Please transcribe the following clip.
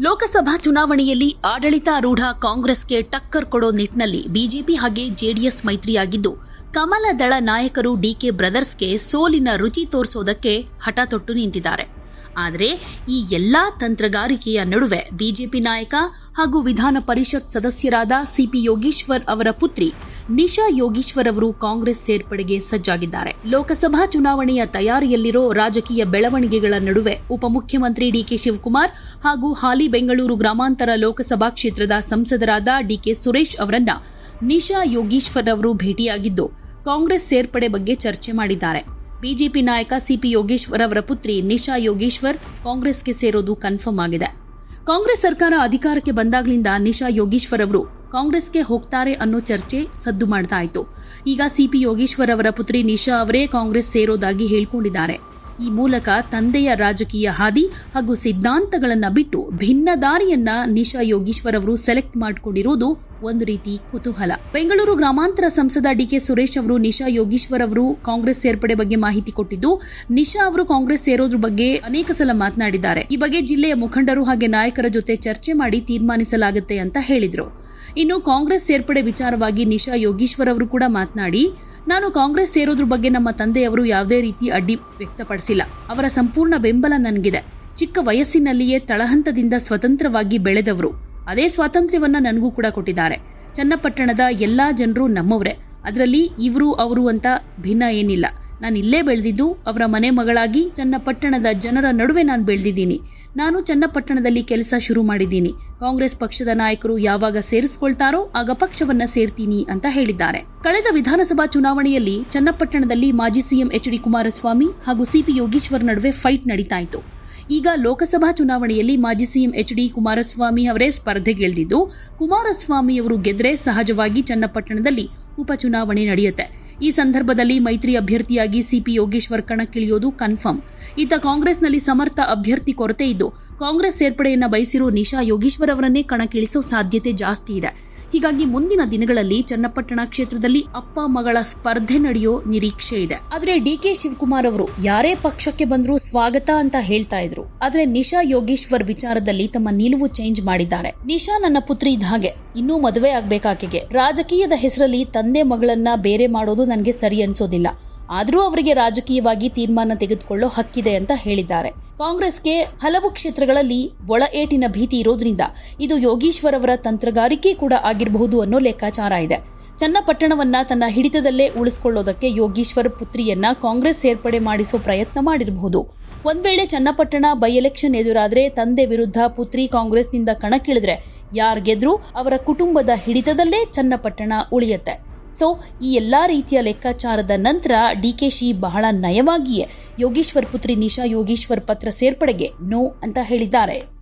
ಲೋಕಸಭಾ ಚುನಾವಣೆಯಲ್ಲಿ ಆಡಳಿತಾರೂಢ ಕಾಂಗ್ರೆಸ್ಗೆ ಟಕ್ಕರ್ ಕೊಡೋ ನಿಟ್ಟಿನಲ್ಲಿ ಬಿಜೆಪಿ ಹಾಗೆ ಜೆಡಿಎಸ್ ಮೈತ್ರಿಯಾಗಿದ್ದು, ಕಮಲ ದಳ ನಾಯಕರು ಡಿಕೆ ಬ್ರದರ್ಸ್ಗೆ ಸೋಲಿನ ರುಚಿ ತೋರಿಸೋದಕ್ಕೆ ಹಠ ತೊಟ್ಟು ನಿಂತಿದ್ದಾರೆ. ಆದರೆ ಈ ಎಲ್ಲಾ ತಂತ್ರಗಾರಿಕೆಯ ನಡುವೆ ಬಿಜೆಪಿ ನಾಯಕ ಹಾಗೂ ವಿಧಾನ ಪರಿಷತ್ ಸದಸ್ಯರಾದ ಸಿಪಿ ಯೋಗೀಶ್ವರ್ ಅವರ ಪುತ್ರಿ ನಿಶಾ ಯೋಗೀಶ್ವರ್ ಅವರು ಕಾಂಗ್ರೆಸ್ ಸೇರ್ಪಡೆಗೆ ಸಜ್ಜಾಗಿದ್ದಾರೆ. ಲೋಕಸಭಾ ಚುನಾವಣೆಯ ತಯಾರಿಯಲ್ಲಿರೋ ರಾಜಕೀಯ ಬೆಳವಣಿಗೆಗಳ ನಡುವೆ ಉಪಮುಖ್ಯಮಂತ್ರಿ ಡಿಕೆ ಶಿವಕುಮಾರ್ ಹಾಗೂ ಹಾಲಿ ಬೆಂಗಳೂರು ಗ್ರಾಮಾಂತರ ಲೋಕಸಭಾ ಕ್ಷೇತ್ರದ ಸಂಸದರಾದ ಡಿಕೆ ಸುರೇಶ್ ಅವರನ್ನ ನಿಶಾ ಯೋಗೀಶ್ವರ್ ಅವರು ಭೇಟಿಯಾಗಿದ್ದು ಕಾಂಗ್ರೆಸ್ ಸೇರ್ಪಡೆ ಬಗ್ಗೆ ಚರ್ಚೆ ಮಾಡಿದ್ದಾರೆ. ಬಿಜೆಪಿ ನಾಯಕ ಸಿಪಿ ಯೋಗೇಶ್ವರ್ ಅವರ ಪುತ್ರಿ ನಿಶಾ ಯೋಗೇಶ್ವರ್ ಕಾಂಗ್ರೆಸ್ಗೆ ಸೇರೋದು ಕನ್ಫರ್ಮ್ ಆಗಿದೆ. ಕಾಂಗ್ರೆಸ್ ಸರ್ಕಾರ ಅಧಿಕಾರಕ್ಕೆ ಬಂದಾಗಲಿಂದ ನಿಶಾ ಯೋಗೇಶ್ವರ್ ಅವರು ಕಾಂಗ್ರೆಸ್ಗೆ ಹೋಗ್ತಾರೆ ಅನ್ನೋ ಚರ್ಚೆ ಸದ್ದು ಮಾಡ್ತಾ ಇತ್ತು. ಈಗ ಸಿಪಿ ಯೋಗೇಶ್ವರ್ ಅವರ ಪುತ್ರಿ ನಿಶಾ ಅವರೇ ಕಾಂಗ್ರೆಸ್ ಸೇರೋದಾಗಿ ಹೇಳ್ಕೊಂಡಿದ್ದಾರೆ. ಈ ಮೂಲಕ ತಂದೆಯ ರಾಜಕೀಯ ಹಾದಿ ಹಾಗೂ ಸಿದ್ಧಾಂತಗಳನ್ನು ಬಿಟ್ಟು ಭಿನ್ನ ದಾರಿಯನ್ನ ನಿಶಾ ಯೋಗೇಶ್ವರ್ ಅವರು ಸೆಲೆಕ್ಟ್ ಮಾಡಿಕೊಂಡಿರೋದು ಒಂದು ರೀತಿ ಕುತೂಹಲ. ಬೆಂಗಳೂರು ಗ್ರಾಮಾಂತರ ಸಂಸದ ಡಿಕೆ ಸುರೇಶ್ ಅವರು, ನಿಶಾ ಯೋಗೀಶ್ವರ್ ಅವರು ಕಾಂಗ್ರೆಸ್ ಸೇರ್ಪಡೆ ಬಗ್ಗೆ ಮಾಹಿತಿ ಕೊಟ್ಟಿದ್ದು, ನಿಶಾ ಅವರು ಕಾಂಗ್ರೆಸ್ ಸೇರೋದ್ರ ಬಗ್ಗೆ ಅನೇಕ ಸಲ ಮಾತನಾಡಿದ್ದಾರೆ. ಈ ಬಗ್ಗೆ ಜಿಲ್ಲೆಯ ಮುಖಂಡರು ಹಾಗೆ ನಾಯಕರ ಜೊತೆ ಚರ್ಚೆ ಮಾಡಿ ತೀರ್ಮಾನಿಸಲಾಗುತ್ತೆ ಅಂತ ಹೇಳಿದರು. ಇನ್ನು ಕಾಂಗ್ರೆಸ್ ಸೇರ್ಪಡೆ ವಿಚಾರವಾಗಿ ನಿಶಾ ಯೋಗೀಶ್ವರ್ ಅವರು ಕೂಡ ಮಾತನಾಡಿ, ನಾನು ಕಾಂಗ್ರೆಸ್ ಸೇರೋದ್ರ ಬಗ್ಗೆ ನಮ್ಮ ತಂದೆಯವರು ಯಾವುದೇ ರೀತಿ ಅಡ್ಡಿ ವ್ಯಕ್ತಪಡಿಸಿಲ್ಲ. ಅವರ ಸಂಪೂರ್ಣ ಬೆಂಬಲ ನನಗಿದೆ. ಚಿಕ್ಕ ವಯಸ್ಸಿನಲ್ಲಿಯೇ ತಳಹಂತದಿಂದ ಸ್ವತಂತ್ರವಾಗಿ ಬೆಳೆದವರು. ಅದೇ ಸ್ವಾತಂತ್ರ್ಯವನ್ನು ನನಗೂ ಕೂಡ ಕೊಟ್ಟಿದ್ದಾರೆ. ಚನ್ನಪಟ್ಟಣದ ಎಲ್ಲ ಜನರು ನಮ್ಮವರೇ. ಅದರಲ್ಲಿ ಇವರು, ಅವರು ಅಂತ ಭಿನ್ನ ಏನಿಲ್ಲ. ನಾನು ಇಲ್ಲೇ ಬೆಳೆದಿದ್ದು ಅವರ ಮನೆ ಮಗಳಾಗಿ ಚನ್ನಪಟ್ಟಣದ ಜನರ ನಡುವೆ ನಾನು ಬೆಳೆದಿದ್ದೀನಿ. ನಾನು ಚನ್ನಪಟ್ಟಣದಲ್ಲಿ ಕೆಲಸ ಶುರು ಮಾಡಿದ್ದೀನಿ. ಕಾಂಗ್ರೆಸ್ ಪಕ್ಷದ ನಾಯಕರು ಯಾವಾಗ ಸೇರಿಸ್ಕೊಳ್ತಾರೋ ಆಗ ಪಕ್ಷವನ್ನ ಸೇರ್ತೀನಿ ಅಂತ ಹೇಳಿದ್ದಾರೆ. ಕಳೆದ ವಿಧಾನಸಭಾ ಚುನಾವಣೆಯಲ್ಲಿ ಚನ್ನಪಟ್ಟಣದಲ್ಲಿ ಮಾಜಿ ಸಿಎಂ ಎಚ್ ಡಿ ಕುಮಾರಸ್ವಾಮಿ ಹಾಗೂ ಸಿಪಿ ಯೋಗೀಶ್ವರ್ ನಡುವೆ ಫೈಟ್ ನಡೀತಾ ಇತ್ತು. ಈಗ ಲೋಕಸಭಾ ಚುನಾವಣೆಯಲ್ಲಿ ಮಾಜಿ ಸಿಎಂ ಎಚ್ ಡಿ ಕುಮಾರಸ್ವಾಮಿ ಅವರೇ ಸ್ಪರ್ಧೆಗಿಳಿದಿದ್ದು, ಕುಮಾರಸ್ವಾಮಿ ಅವರು ಗೆದ್ರೆ ಸಹಜವಾಗಿ ಚನ್ನಪಟ್ಟಣದಲ್ಲಿ ಉಪಚುನಾವಣೆ ನಡೆಯುತ್ತೆ. ಈ ಸಂದರ್ಭದಲ್ಲಿ ಮೈತ್ರಿ ಅಭ್ಯರ್ಥಿಯಾಗಿ ಸಿಪಿ ಯೋಗೇಶ್ವರ್ ಕಣಕ್ಕಿಳಿಯೋದು ಕನ್ಫರ್ಮ್. ಈತ ಕಾಂಗ್ರೆಸ್ನಲ್ಲಿ ಸಮರ್ಥ ಅಭ್ಯರ್ಥಿ ಕೊರತೆ ಇದ್ದು, ಕಾಂಗ್ರೆಸ್ ಸೇರ್ಪಡೆಯನ್ನು ಬಯಸಿರೋ ನಿಶಾ ಯೋಗೇಶ್ವರ್ ಅವರನ್ನೇ ಕಣಕ್ಕಿಳಿಸೋ ಸಾಧ್ಯತೆ ಜಾಸ್ತಿ ಇದೆ. ಹೀಗಾಗಿ ಮುಂದಿನ ದಿನಗಳಲ್ಲಿ ಚನ್ನಪಟ್ಟಣ ಕ್ಷೇತ್ರದಲ್ಲಿ ಅಪ್ಪ ಮಗಳ ಸ್ಪರ್ಧೆ ನಡೆಯೋ ನಿರೀಕ್ಷೆ ಇದೆ. ಆದ್ರೆ ಡಿ ಕೆ ಶಿವಕುಮಾರ್ ಅವರು ಯಾರೇ ಪಕ್ಷಕ್ಕೆ ಬಂದರೂ ಸ್ವಾಗತ ಅಂತ ಹೇಳ್ತಾ ಇದ್ರು. ಆದ್ರೆ ನಿಶಾ ಯೋಗೇಶ್ವರ್ ವಿಚಾರದಲ್ಲಿ ತಮ್ಮ ನಿಲುವು ಚೇಂಜ್ ಮಾಡಿದ್ದಾರೆ. ನಿಶಾ ನನ್ನ ಪುತ್ರಿ ಇದ್ದ ಹಾಗೆ. ಇನ್ನೂ ಮದುವೆ ಆಗ್ಬೇಕಾಕೆಗೆ. ರಾಜಕೀಯದ ಹೆಸರಲ್ಲಿ ತಂದೆ ಮಗಳನ್ನ ಬೇರೆ ಮಾಡೋದು ನನಗೆ ಸರಿ ಅನ್ಸೋದಿಲ್ಲ. ಆದರೂ ಅವರಿಗೆ ರಾಜಕೀಯವಾಗಿ ತೀರ್ಮಾನ ತೆಗೆದುಕೊಳ್ಳೋ ಹಕ್ಕಿದೆ ಅಂತ ಹೇಳಿದ್ದಾರೆ. ಕಾಂಗ್ರೆಸ್ಗೆ ಹಲವು ಕ್ಷೇತ್ರಗಳಲ್ಲಿ ಒಳ ಏಟಿನ ಭೀತಿ ಇರೋದ್ರಿಂದ ಇದು ಯೋಗೀಶ್ವರ್ ಅವರ ತಂತ್ರಗಾರಿಕೆ ಕೂಡ ಆಗಿರಬಹುದು ಅನ್ನೋ ಲೆಕ್ಕಾಚಾರ ಇದೆ. ಚನ್ನಪಟ್ಟಣವನ್ನ ತನ್ನ ಹಿಡಿತದಲ್ಲೇ ಉಳಿಸಿಕೊಳ್ಳೋದಕ್ಕೆ ಯೋಗೀಶ್ವರ್ ಪುತ್ರಿಯನ್ನ ಕಾಂಗ್ರೆಸ್ ಸೇರ್ಪಡೆ ಮಾಡಿಸೋ ಪ್ರಯತ್ನ ಮಾಡಿರಬಹುದು. ಒಂದ್ ವೇಳೆ ಚನ್ನಪಟ್ಟಣ ಬೈ ಎಲೆಕ್ಷನ್ ಎದುರಾದ್ರೆ ತಂದೆ ವಿರುದ್ಧ ಪುತ್ರಿ ಕಾಂಗ್ರೆಸ್ನಿಂದ ಕಣಕ್ಕಿಳಿದ್ರೆ ಯಾರ್ ಗೆದ್ರು ಅವರ ಕುಟುಂಬದ ಹಿಡಿತದಲ್ಲೇ ಚನ್ನಪಟ್ಟಣ ಉಳಿಯುತ್ತೆ. ಸೊ ಈ ಎಲ್ಲ ರೀತಿಯ ಲೆಕ್ಕಾಚಾರದ ನಂತರ ಡಿ ಕೆ ಶಿ ಬಹಳ ನಯವಾಗಿಯೇ ಯೋಗೀಶ್ವರ್ ಪುತ್ರಿ ನಿಶಾ ಯೋಗೀಶ್ವರ್ ಪತ್ರ ಸೇರ್ಪಡೆಗೆ ನೋ ಅಂತ ಹೇಳಿದ್ದಾರೆ.